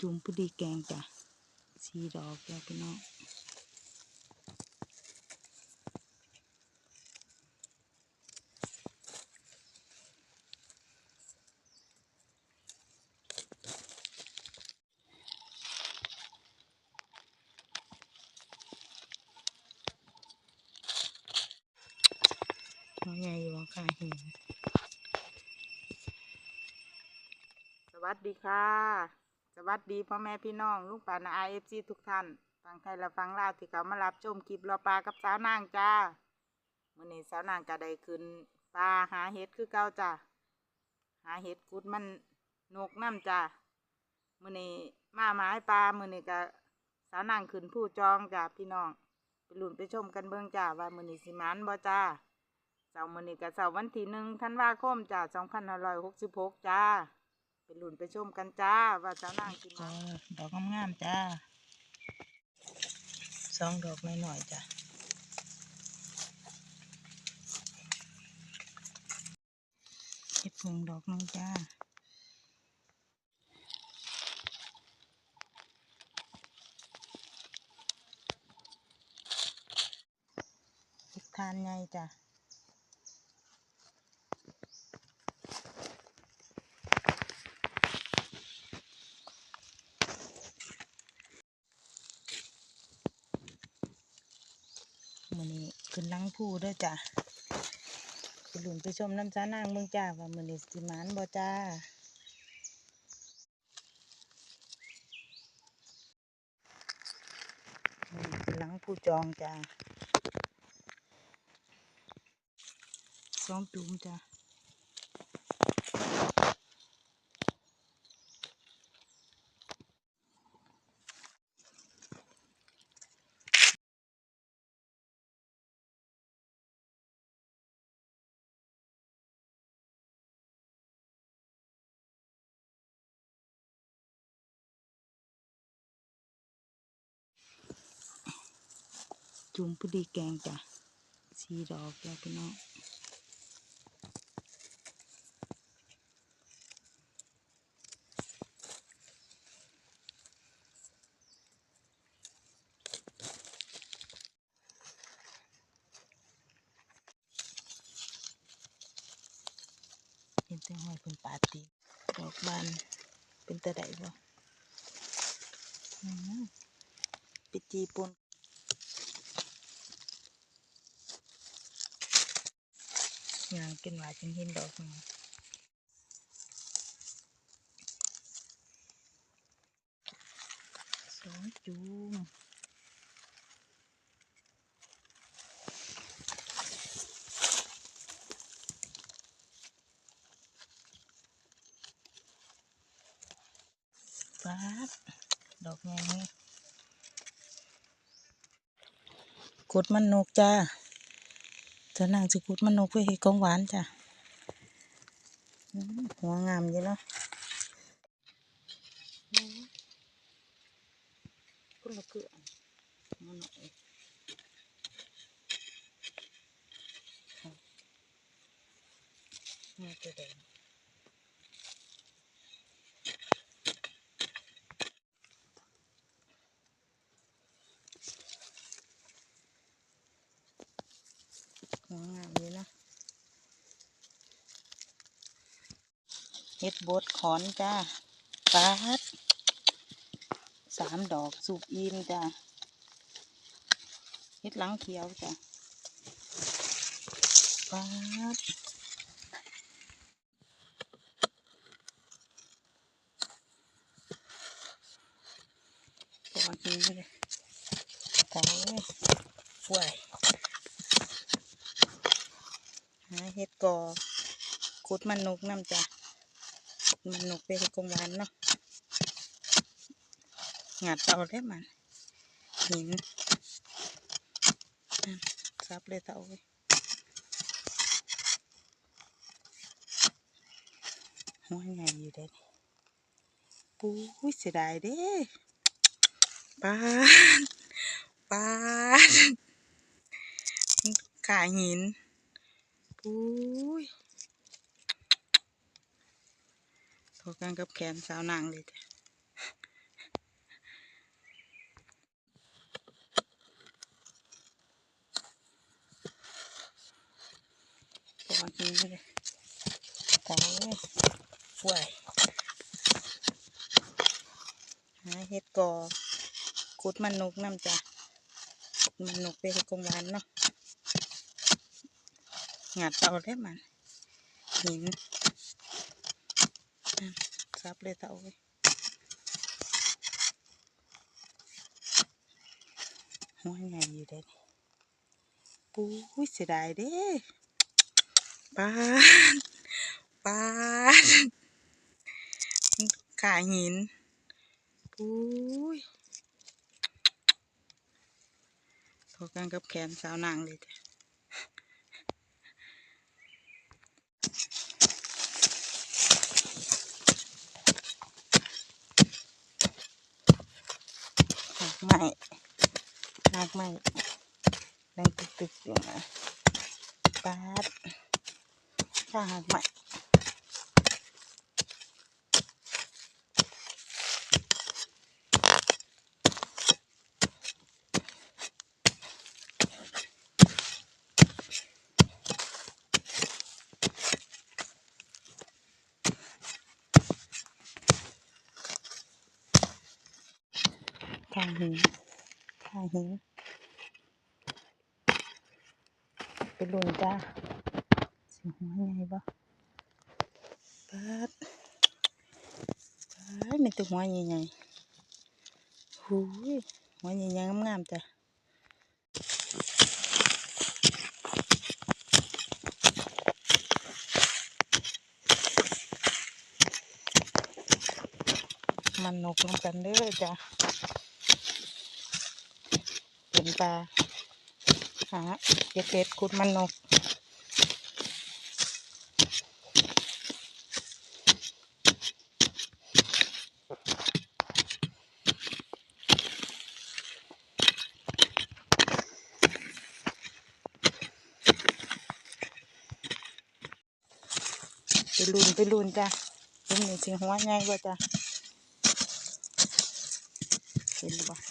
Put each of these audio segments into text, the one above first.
จุ่มพอดีแกงจ้ะสีดอกจ้ะพี่น้องน้องใหญ่อยู่ค่ะเห็นสวัสดีค่ะ สวัสดีพ่อแม่พี่น้องลูกป่านาไอเอฟซีทุกท่านฟังไทยและฟังลาวที่เขามารับชมคลิปรอปลากับสาวนางจ้ามื่อนี้สาวนางก็ได้ขึ้นปลาหาเห็ดคือเก่าจ้าหาเห็ดกุดมันนกน้ำจ้ามื่อนี้มาหมายปลามื่อนี้ก็สาวนางขึ้นผู้จองจ้าพี่น้องไปหลุนไปชมกันเบิ่งจ้าว่ามื่อนี้สิมันบ่จ้าเสาร์มื่อนี้ก็เสาร์วันที่หนึ่งธันวาคมจ้าสองพันห้าร้อยหกสิบหกจ้า ไปลุ้นไปชมกันจ้า ว่าจ้านางกินมาดอกงามๆจ้าสองดอกหน้อยๆจ้ะเห็ดเพิ่งดอกนึงจ้าเห็ดทานไงจ้ะ มือนี้ ผู้ด้วยจ้ะไปหลุนไปชมน้ำจ้านางเมืองจ้าว่ามือนี้สิมานบ่จ้าหลังผู้จองจ้าสองจุ่มจ้า จุ่มพอดีแกงจ้ะสีดอกจ้าพี่น้องเห็นแต่หอยเป็นปาตีดอกบานเป็นตะไดบ่อืมไปจีปน งานกินหวายเป็นหินดอกหนึ่งสองจูงฟ้าดดอกงนี้กดมันนกจ้า จะนั่งสิกุดมันนกเพื่อให้กองหวานจ้ะหัวงามอยู่เนาะคนละเกลือมันหน่อยมาจะแดงหัวงามอยู่เนาะ เฮ็ดบดขอนจ้าปาดสามดอกสูบอินจ้าเฮ็ดหลังเขียวจ้าปาดปอดนี้เลยตายป่วยหาเฮ็ดกอขุดมันนกน้ำจ้า มันนกไปกงวานเนาะงัดเอาได้มันหินซับเลยเตาเว้ยหัวใหญ่อยู่เด้นี่ปุ้ยเสียดายเด้ปาดปาขาหินปุ้ยากันกับแขนสาวนางเลยจ้ะปวดนี้เลยตายป่วยหาเห็ดกอกุดมันนกน้ำจ้ะมันนกเป็นกงหวานเนาะงัดเอาได้มันหิน ซับเลยเต่าเว้หัวใหญ่อยู่เด้ปุ้ยเสียดายเด้ป้าดป้าดขาหินปุ้ยเทอกันกับแขนสาวนางเลยจ้ะ ไหมหักไหมดังตึกๆอยู่นะป้าดถ้าหักไหม หินข้าหินไปลุนจ้าสิหัวใหญ่บ่ปัดปัดมีแต่หัวใหญ่ๆหูยหัวใหญ่ๆงามๆจ้ะมันนกน้ำกันเด้อจ้ะ นปลาหาเก็บเป็ดขุดมันนกไปลุนไปลุนจ้ะเป็นหนึ่งสิหัวใหญ่กว่าจ้ะเห็นบ่จะ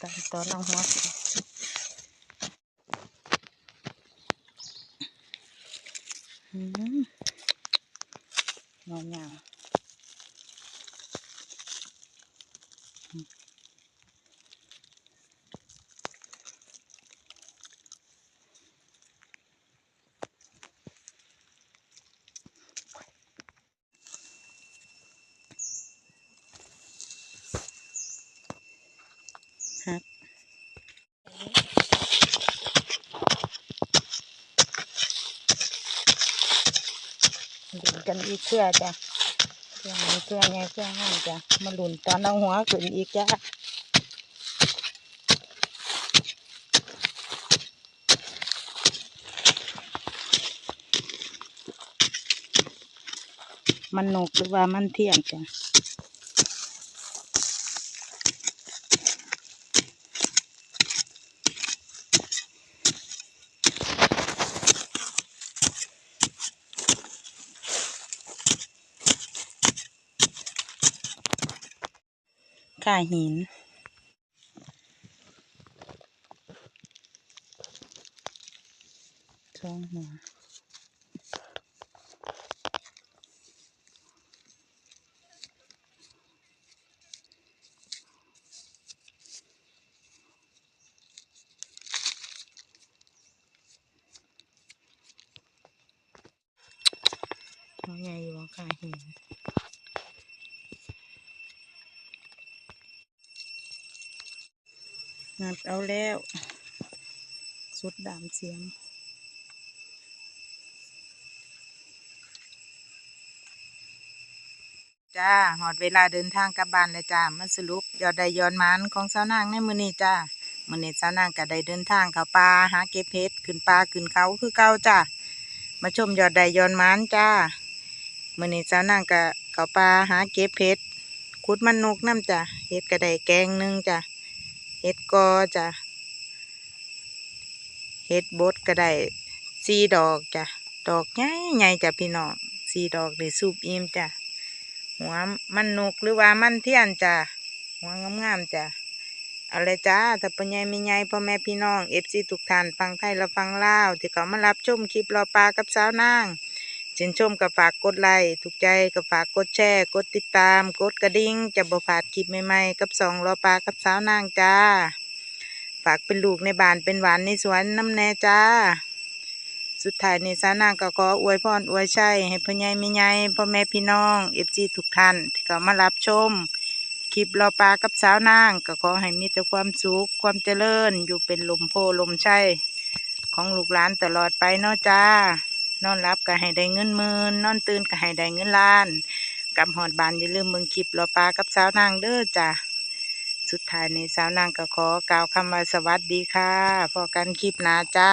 ตอนเอาหัวสิอืมงอเงาฮักลุน กันอีกเชื่อจ้ะเชื่อไงเชื่อไงเชื่อห้างจ้ะมาหลุนตอนเอาหัวขึ้นอีกจ้ะมันนกหรือว่ามันเที่ยงจ้ะ ข่าหินช่องหัวใหญ่อยู่ว่าข่าหิน งัดเอาแล้ว สุดดามเสียงจ้าหอดเวลาเดินทางกลับบ้านเลยจ้ามาสรุปยอดได้ยอนมันของสาวนางในมือนี้จ้ามือนี้สาวนางก็ได้เดินทางเข้าป่าหาเก็บเห็ดขึ้นป่าขึ้นเขาคือเก่าจ้ามาชมยอดได้ยอนมันจ้ามือนี้สาวนางก็เข้าป่าหาเก็บเห็ดขุดมันนกน้ำจ้าเห็ดก็ได้แกงหนึงจ้า เห็ดกอจ้ะเห็ดบดก็ได้สี่ดอกจ้ะดอกใหญ่ใหญ่จ้ะพี่น้องสี่ดอกได้สูบอิ่มจ้ะหัวมันนกหรือว่ามันเทียนจ้ะหัวงามๆจ้ะเอาเลยจ้าถ้าปัญญามีไงพ่อแม่พี่น้องเอฟซีทุกท่านฟังไทยและฟังลาวที่เขามารับชมคลิปรอปลากับสาวนาง ชื่นชมกับฝากกดไลค์ถูกใจกับฝากกดแชร์ กดติดตาม กดกระดิ่ง จะบ่พลาดคลิปใหม่ๆ กับสองรอปลากับสาวนางจ้า ฝากเป็นลูกในบ้านเป็นหวานในสวนน้ำแน่จ้า สุดท้ายในสาวนางก็ขออวยพรอวยชัยให้พ่อใหญ่แม่ใหญ่พ่อแม่พี่น้องเอฟซีทุกท่านที่เขามารับชมคลิปรอปลากับสาวนางก็ขอให้มีแต่ความสุขความเจริญอยู่เป็นลมโพลมชัยของลูกหลานตลอดไปเนาะจ้า นอนรับก็ให้ได้เงินหมื่นนอนตื่นก็ให้ได้เงินล้านกำหอดบานอย่าลืมเบิ่งคลิปรอปลากับสาวนางเด้อจ้าสุดท้ายนี้สาวนางก็ขอกล่าวคำว่าสวัสดีค่ะพอกันคลิปหนาจ้า